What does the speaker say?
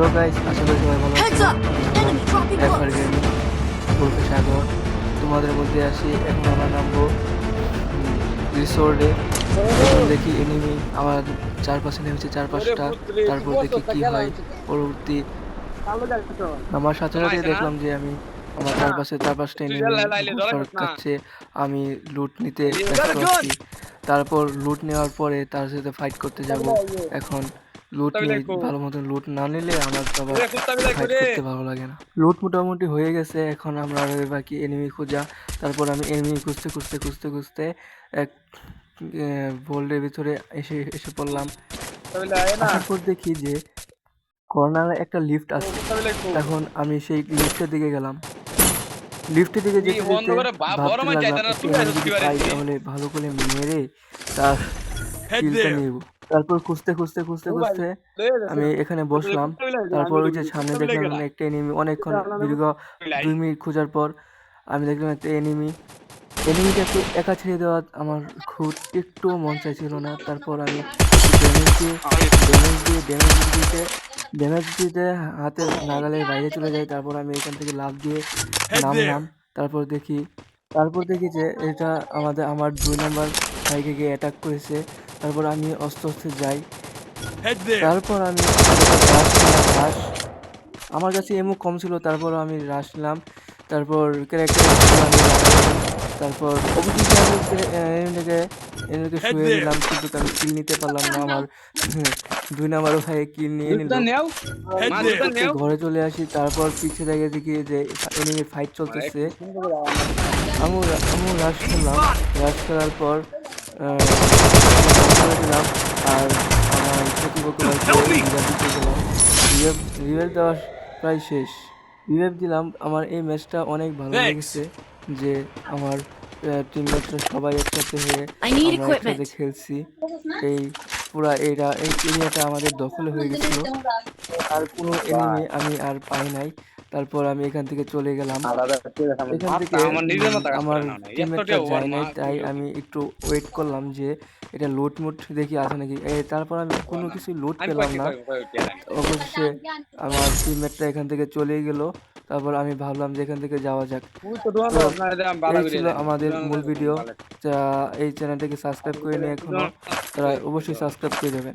Hello guys আশা করি সবাই ভালো এফআর গেমিং বলতে স্বাগত। তোমাদের মধ্যে আসি এখন আমরা নামবো রিসোর্টে এখন দেখি এনিমি আমার চারপাশে নেমেছে চার পাঁচটা তারপর দেখি কি হয়। পরবর্তী আমার সাথে সাথে দেখলাম যে আমি আমার চারপাশে চার পাঁচটা এনিমি কাছে আমি লুট নিতে তারপর লুট নেওয়ার পরে তার সাথে ফাইট করতে যাব। এখন লুট ভালো মতন লুট না নিলে আমার তো করতে ভালো লাগে না। লুট মোটামুটি হয়ে গেছে এখন আমরা রয়ে বাকি এনিমি খোঁজা। তারপর আমি এনিমি খুঁজতে খুঁজতে খুঁজতে খুঁজতে এক বোল্ডের ভিতরে এসে এসে পড়লাম। তারপর দেখি যে কর্নারে একটা লিফট আছে। এখন আমি সেই লিফটের দিকে গেলাম। লিফটের দিকে যেতে যেতে ভাবতে লাগলাম? তাহলে ভালো করে মেরে তার কিলটা নিব। তারপর খুঁজতে খুঁজতে খুঁজতে খুঁজতে আমি এখানে বসলাম। তারপর ওই যে সামনে দেখলাম একটা এনিমি অনেকক্ষণ দীর্ঘ দুই মিনিট খোঁজার পর আমি দেখলাম একটা এনিমি এনিমিটাকে একা ছেড়ে দেওয়া আমার খুব একটুও মন চাইছিল না। তারপর আমি ড্যামেজ দিয়ে ড্যামেজ দিয়ে ড্যামেজ দিতে ড্যামেজ দিতে হাতের নাগালের বাইরে চলে যাই। তারপর আমি এখান থেকে লাভ দিয়ে নামলাম। তারপর দেখি তারপর দেখি যে এটা আমাদের আমার দুই নাম্বার ভাইকে গিয়ে অ্যাটাক করেছে। তারপর আমি অস্তে আস্তে যাই। তারপর আমি রাশ আমার কাছে এমও কম ছিল তারপর আমি রাশ নিলাম। তারপর ক্যারেক্টার তারপর অবশেষে আমি এমনিকে শুয়ে দিলাম কিন্তু আমি কিল নিতে পারলাম না আমার। দুই নাম্বার ভাই কিল নিয়ে নিল। ঘরে চলে আসি তারপর পিছিয়ে দেখে দেখি যে এনিমি ফাইট চলতেছে। আমি আমি রাশ খেলাম। রাশ খেলার পর দিলাম আর আমার প্রতিপক্ষ রিভাইভ রিভাইভ রিভাইভ দেওয়া প্রায় শেষ রিভাইভ দিলাম আমার এই ম্যাচটা অনেক ভালো লেগেছে যে আমার টিমমেটরা সবাই একসাথে হয়ে আমরা একসাথে খেলছি এই পুরা এরা এই এরিয়াটা আমাদের দখলে হয়ে গেছিল আর কোনো এনিমি আমি আর পাই নাই তারপর আমি এখান থেকে চলে গেলাম। এখান থেকে আমার যায় নাই তাই আমি একটু ওয়েট করলাম যে এটা লুট মুট দেখি আছে নাকি? তারপর আমি কোনো কিছু লুট পেলাম না। অবশেষে আমার টিমমেটরা এখান থেকে চলে গেল। তারপর আমি ভাবলাম যে এখান থেকে যাওয়া যাক। এই ছিল আমাদের মূল ভিডিও যা এই চ্যানেলটাকে সাবস্ক্রাইব করে নিয়ে এখনও তারা অবশ্যই সাবস্ক্রাইব করে দেবেন।